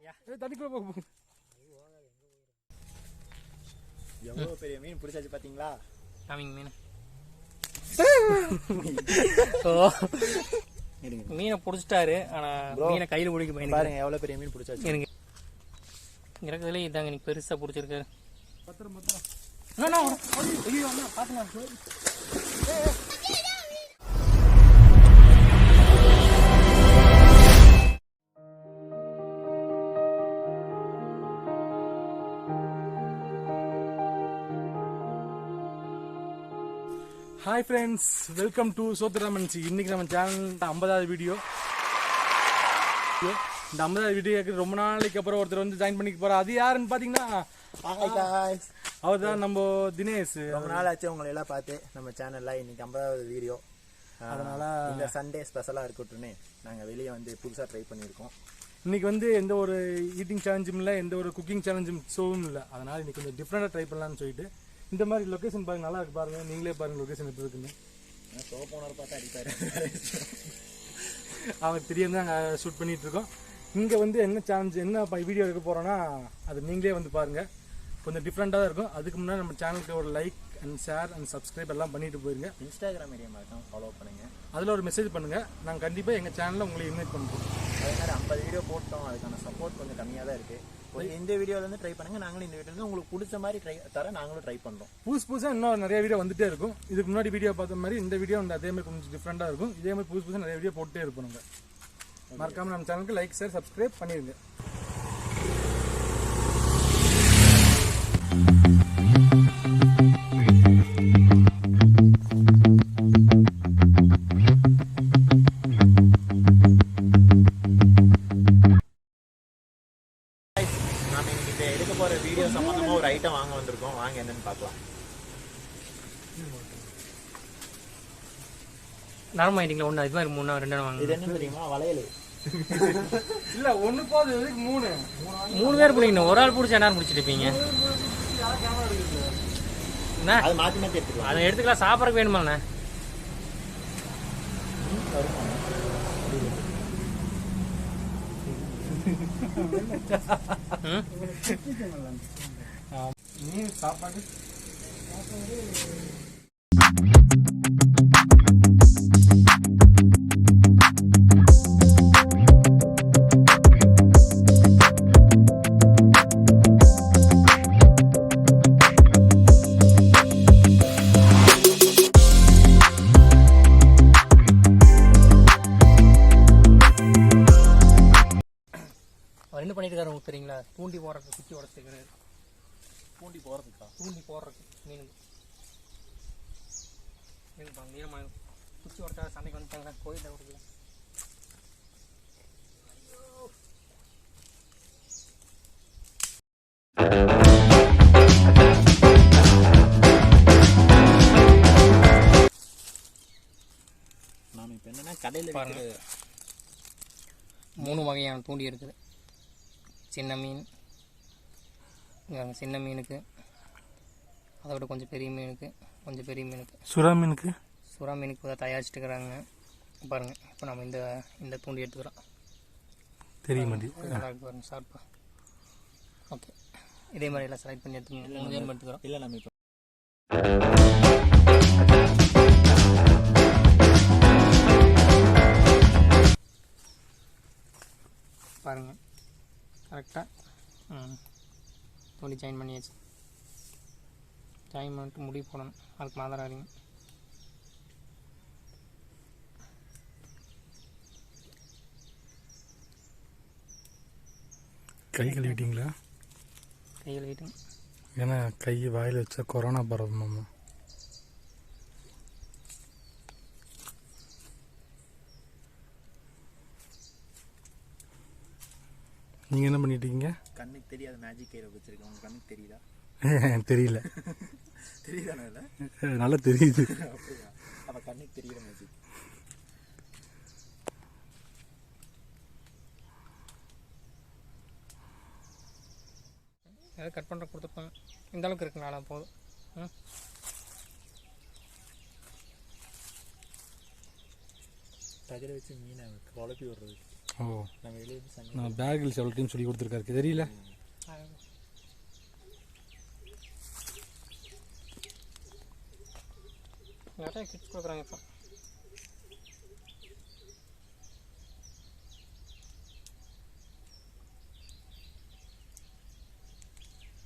ஏய் தண்ணிக்குள்ள போ போ. எவ்வளவு பெரிய மீன் பிடிச்சாச்சு பாத்தீங்களா காமிங்க மீன். மீனை பிடிச்சிட்டாரு ஆனா மீனை கையில பிடிக்க பயனுக்கு பாருங்க எவ்வளவு பெரிய மீன் பிடிச்சாச்சு. இருங்க இங்க இருக்கிறதுல இதாங்க நீ பெருசா பிடிச்சிருக்காரு பத்திரம் பத்திரம். அண்ணா, அண்ணா, ஒரு- ஐயோ அண்ணா பாத்துங்க ஹாய் ஃப்ரெண்ட்ஸ் வெல்கம் டு சோத்ராமன்சி இன்னைக்கு நம்ம சேனல் ஐம்பதாவது வீடியோ இந்த ஐம்பதாவது வீடியோக்கு ரொம்ப நாளைக்கு அப்புறம் ஒருத்தர் வந்து ஜாயின் பண்ணிக்க போறார். அது யாருன்னு காய்ஸ் அவர் தான் நம்ம தினேஷ். ரொம்ப நாள் ஆச்சு உங்களை எல்லாம் பார்த்து நம்ம சேனல்ல இன்னைக்கு ஐம்பதாவது வீடியோ அதனால இந்த சண்டே ஸ்பெஷலா இருக்கட்டும்னு நாங்க வெளியே வந்து புதுசா ட்ரை பண்ணியிருக்கோம். இன்னைக்கு வந்து எந்த ஒரு ஈட்டிங் சேலஞ்சும் இல்லை எந்த ஒரு குக்கிங் சேலஞ்சும் ஷோவும் இல்லை. அதனால இன்னைக்கு கொஞ்சம் டிஃப்ரெண்டாக ட்ரை பண்ணலாம்னு சொல்லிட்டு இந்த மாதிரி லொகேஷன் பாருங்க நல்லா இருக்கு பாருங்க. நீங்களே பாருங்க லொகேஷன் எப்படி இருக்குன்னு. சோ போனவர் பார்த்தா அடிப்பாரு. அவங்க தெரியாம தான் ஷூட் பண்ணிட்டு இருக்கோம். இங்கே வந்து என்ன சேலஞ்ச் என்ன வீடியோ எடுக்க போறோம்னா அது நீங்களே வந்து பாருங்க. கொஞ்சம் டிஃப்ரெண்டாக தான் இருக்கும். அதுக்கு முன்னாடி நம்ம சேனலுக்கு ஒரு like and share and subscribe எல்லாம் பண்ணிட்டு போயிருங்க. இன்ஸ்டாகிராம் மீடியம் மட்டும் ஃபாலோ பண்ணுங்க. அதில் ஒரு மெசேஜ் பண்ணுங்க. நாங்கள் கண்டிப்பாக எங்கள் சேனலில் உங்களை இன்வைட் பண்ணுறோம் அதே மாதிரி ஐம்பது வீடியோ போட்டோம். அதுக்கான சப்போர்ட் கொஞ்சம் கம்மியாக தான் இருக்கு. ஒரு இந்த வீடியோல இருந்து ட்ரை பண்ணுங்க நாங்களும் இந்த வீடியோல இருந்து உங்களுக்கு பிடிச்ச மாதிரி ட்ரை தர நாங்களும் ட்ரை பண்றோம். புதுசு புதுசாக இன்னும் நிறைய வீடியோ வந்துட்டே இருக்கும். இதுக்கு முன்னாடி வீடியோ பார்த்த மாதிரி இந்த வீடியோ வந்து அதே மாதிரி கொஞ்சம் டிஃப்ரெண்டாக இருக்கும். இதே மாதிரி புதுசு புதுசாக நிறைய வீடியோ போட்டே இருப்போம் நம்ம மறக்காம நம்ம சேனலுக்கு லைக் ஷேர் சப்ஸ்கிரைப் பண்ணிடுங்க இந்த எடுக்க போற வீடியோ சம்பந்தமா ஒரு ஐட்டம் வாங்க வந்திருக்கோம். வாங்க என்னன்னு பார்க்கலாம். நரம்பு ஆயிட்டீங்களா ஒன்று அது மாதிரி மூணு ரெண்டு வாங்க இது என்ன தெரியுமா? வளையல். இல்ல ஒண்ணு போதும் இதுக்கு மூணு. மூணு பேர் பிடிக்கணும். ஒரு ஆள் பிடிச்சா நேரம் பிடிச்சிட்டு இருப்பீங்க? என்ன? அது மாத்தி மாத்தி எடுத்துக்கலாம். அதை எடுத்துக்கலாம். சாப்பிட்றதுக்கு வேணுமாண்ணே? நீ சாப்பாடு? பூண்டி போறதுக்கா? தூண்டி போடுறதுக்கு மீனுக்கு மீன் பாருங்க குச்சி உடச்சா சண்டைக்கு வந்துட்டாங்க கோயிலில் கொடுக்கல. நாம இப்ப என்னன்னா கடையில பாருங்க. விற்கிற மூணு வகையான தூண்டி இருக்குது. சின்ன மீன் இங்க சின்ன மீனுக்கு அதை விட கொஞ்சம் பெரிய மீனுக்கு கொஞ்சம் பெரிய மீனுக்கு. சுறா மீனுக்கு? சுறா மீனுக்கு தான் தயாரிச்சுட்டு இருக்கிறாங்க பாருங்கள் இப்போ நம்ம இந்த இந்த தூண்டி எடுத்துக்கிறோம். தெரிய மாட்டேங்குது. நல்லா இருக்கு பாருங்க ஷார்ப்பா ஓகே இதே மாதிரி எல்லாம் செலக்ட் பண்ணி எடுத்துக்கோங்க. எடுத்துக்கிறோம். இல்ல நம்ம இப்ப பாருங்கள் கரெக்டாக தூண்டி ஜாயின் பண்ணியாச்சு. ஜாயின் பண்ணிட்டு முடி போடணும் அதுக்கு மாதம் அறிங்க கை கழுவிட்டீங்களா? கையில் வீட்டுங்க ஏன்னா கை வாயில் வச்சா கொரோனா பரவுமாமா நீங்கள் என்ன பண்ணிட்டீங்க கண்ணுக்கு தெரியாத மேஜிக் கயிறு வச்சிருக்கேன். உங்க கண்ணுக்கு தெரியுதா? தெரியல. தெரியுதானே இல்ல நல்லா தெரியுது. அப்படியா? அப்ப கண்ணுக்கு தெரியுற மேஜிக் ஏதாவது கட் பண்ணுற கொடுத்துருப்பாங்க. இந்த அளவுக்கு இருக்குங்களா போதும். ம். தகர வச்சு மீனை குழப்பி விடுறது ஓ. நான் பேக்கில் எவ்வளோ டைம் சொல்லி கொடுத்துருக்காரு. தெரியல. நிறைய கிட்ஸ் கொடுக்குறாங்க இப்போ.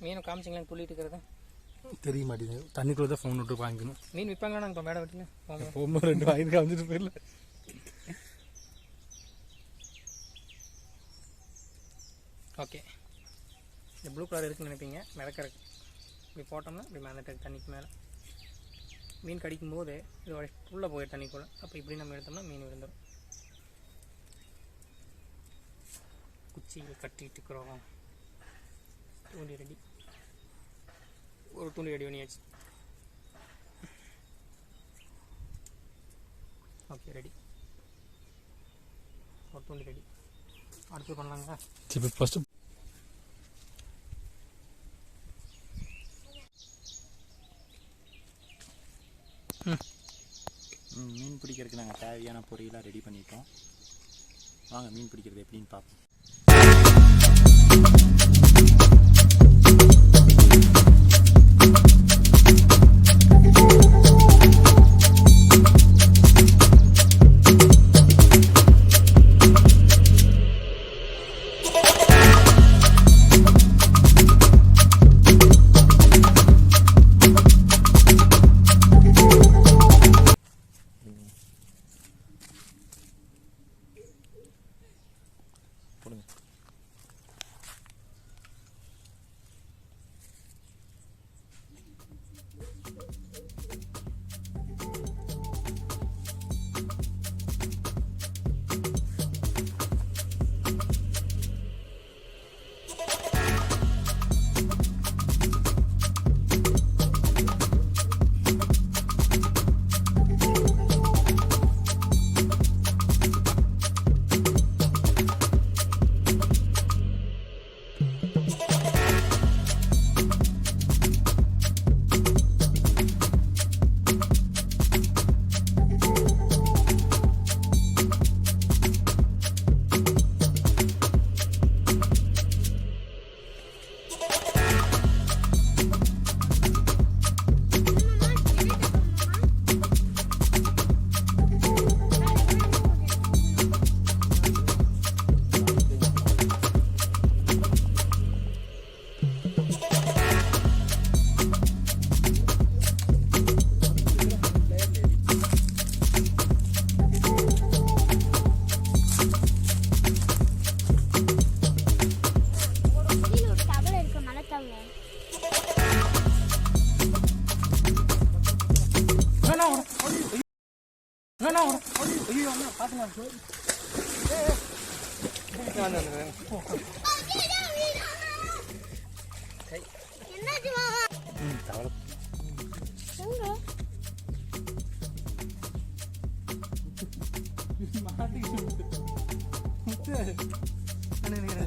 மீன் காமிச்சிங்களேன் துள்ளிட்டு இருக்கிறது? தெரிய மாட்டேங்குது தண்ணிக்குள்ளே தான் ஃபோன் விட்டு வாங்கிக்கணும். மீன் விற்பாங்களா நாங்கள் இப்போ மேடம் வீட்டில் போகும்போது ரெண்டு வாங்கி காமிச்சிட்டு போயிடல. ஓகே. இந்த ப்ளூ கலர் இருக்குன்னு நினைப்பீங்க மிதக்கறக்கு. இப்படி போட்டோம்னா இப்படி மிதட்டு தண்ணிக்கு மேலே. மீன் கடிக்கும் போது இதோட உள்ளே போயிடும் தண்ணிக்குள்ளே அப்போ இப்படி நம்ம எடுத்தோம்னா மீன் விழுந்துடும் குச்சியில் கட்டிட்டு இருக்கிறோம். தூண்டி ரெடி. ஒரு தூண்டி ரெடி பண்ணியாச்சு. Okay ready. ஒரு தூண்டி ரெடி. அடுத்து பண்ணலாங்க இப்போ ஃபஸ்ட்டு மீன் பிடிக்கிறதுக்கு நாங்கள் தேவையான பொரியெல்லாம் ரெடி பண்ணிட்டோம். வாங்க மீன் பிடிக்கிறது எப்படின்னு பார்ப்போம்.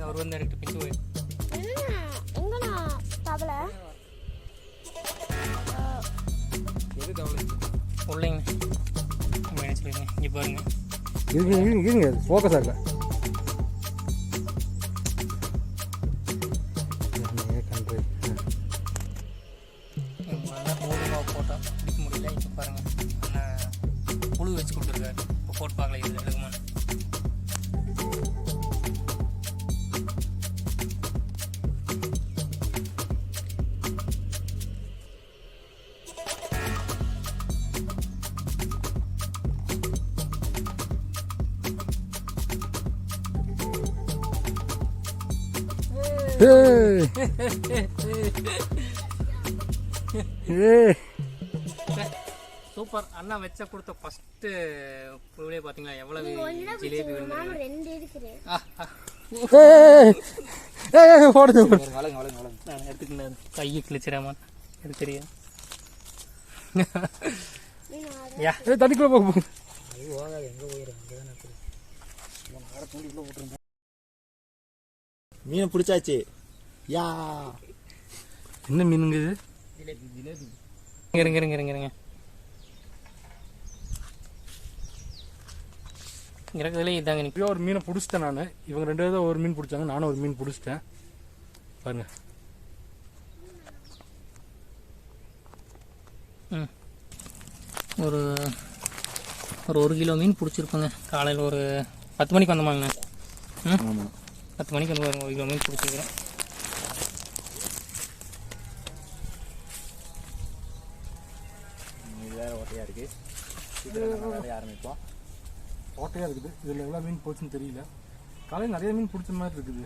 அவர் வந்து எனக்கு பிச்சு போய் எங்கண்ணா தவளை உள்ளைங்க நம்ம என்ன சொல்லுங்க இங்கே பாருங்க இருங்க இருங்க இருங்க. ஃபோக்கஸ் ஆகல. சூப்பர். அண்ணா வச்ச கொடுத்த ஃபஸ்ட்டு புழுவிலே பார்த்தீங்களா எவ்வளவு ஜிலேபி ரெண்டு நான் எடுத்துக்கினேன் கையை கிழிச்சிடாமா. எனக்கு தெரியும் தண்ணிக்குள்ள போக போ. மீனை பிடிச்சாச்சு. யா. என்ன மீனுங்க இது? இருங்க இருங்க இருங்க. இருங்க இறக்குறதுலே இதாங்க இப்படியே ஒரு மீனை பிடிச்சிட்டேன் நான். இவங்க ரெண்டு பேரும் ஒரு மீன் பிடிச்சாங்க. நானும் ஒரு மீன் பிடிச்சிட்டேன். பாருங்க. ஒரு ஒரு ஒரு கிலோ மீன் பிடிச்சிருப்போங்க காலையில் ஒரு பத்து மணிக்கு வந்தோமாங்கண்ணா ம்? ஆமாம் பத்து மணிக்கு வந்து ஒரு கிலோ மீன் பிடிச்சிக்கிறோம் இது வேற ஓட்டையாக இருக்குது சீக்கிரம் வேலையை ஆரம்பிப்போம். ஓட்டையாக இருக்குது. இதில் எவ்வளோ மீன் போச்சுன்னு தெரியல. காலையில் நிறைய மீன் பிடிச்ச மாதிரி இருக்குது.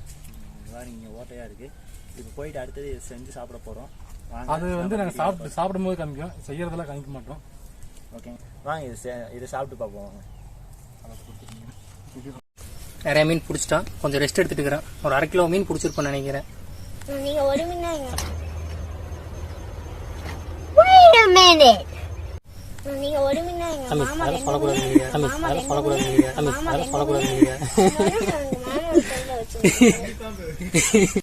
வேறு இங்கே ஓட்டையாக இருக்குது இப்போ போயிட்டு அடுத்தது இதை செஞ்சு சாப்பிட போகிறோம் வாங்க அது வந்து நாங்கள் சாப்பிட்டு சாப்பிடும்போது காமிக்கும் செய்யறதெல்லாம் காமிக்க மாட்டோம். ஓகே. வாங்க இது செ- இதை சாப்பிட்டு பார்ப்போம் வாங்க நிறைய மீன் பிடிச்சிட்டான். கொஞ்சம் ரெஸ்ட் எடுத்துட்டு இருக்கிறேன் ஒரு அரை கிலோ மீன் பிடிச்சிருப்பேன்னு நினைக்கிறேன். சொல்லக்கூடாது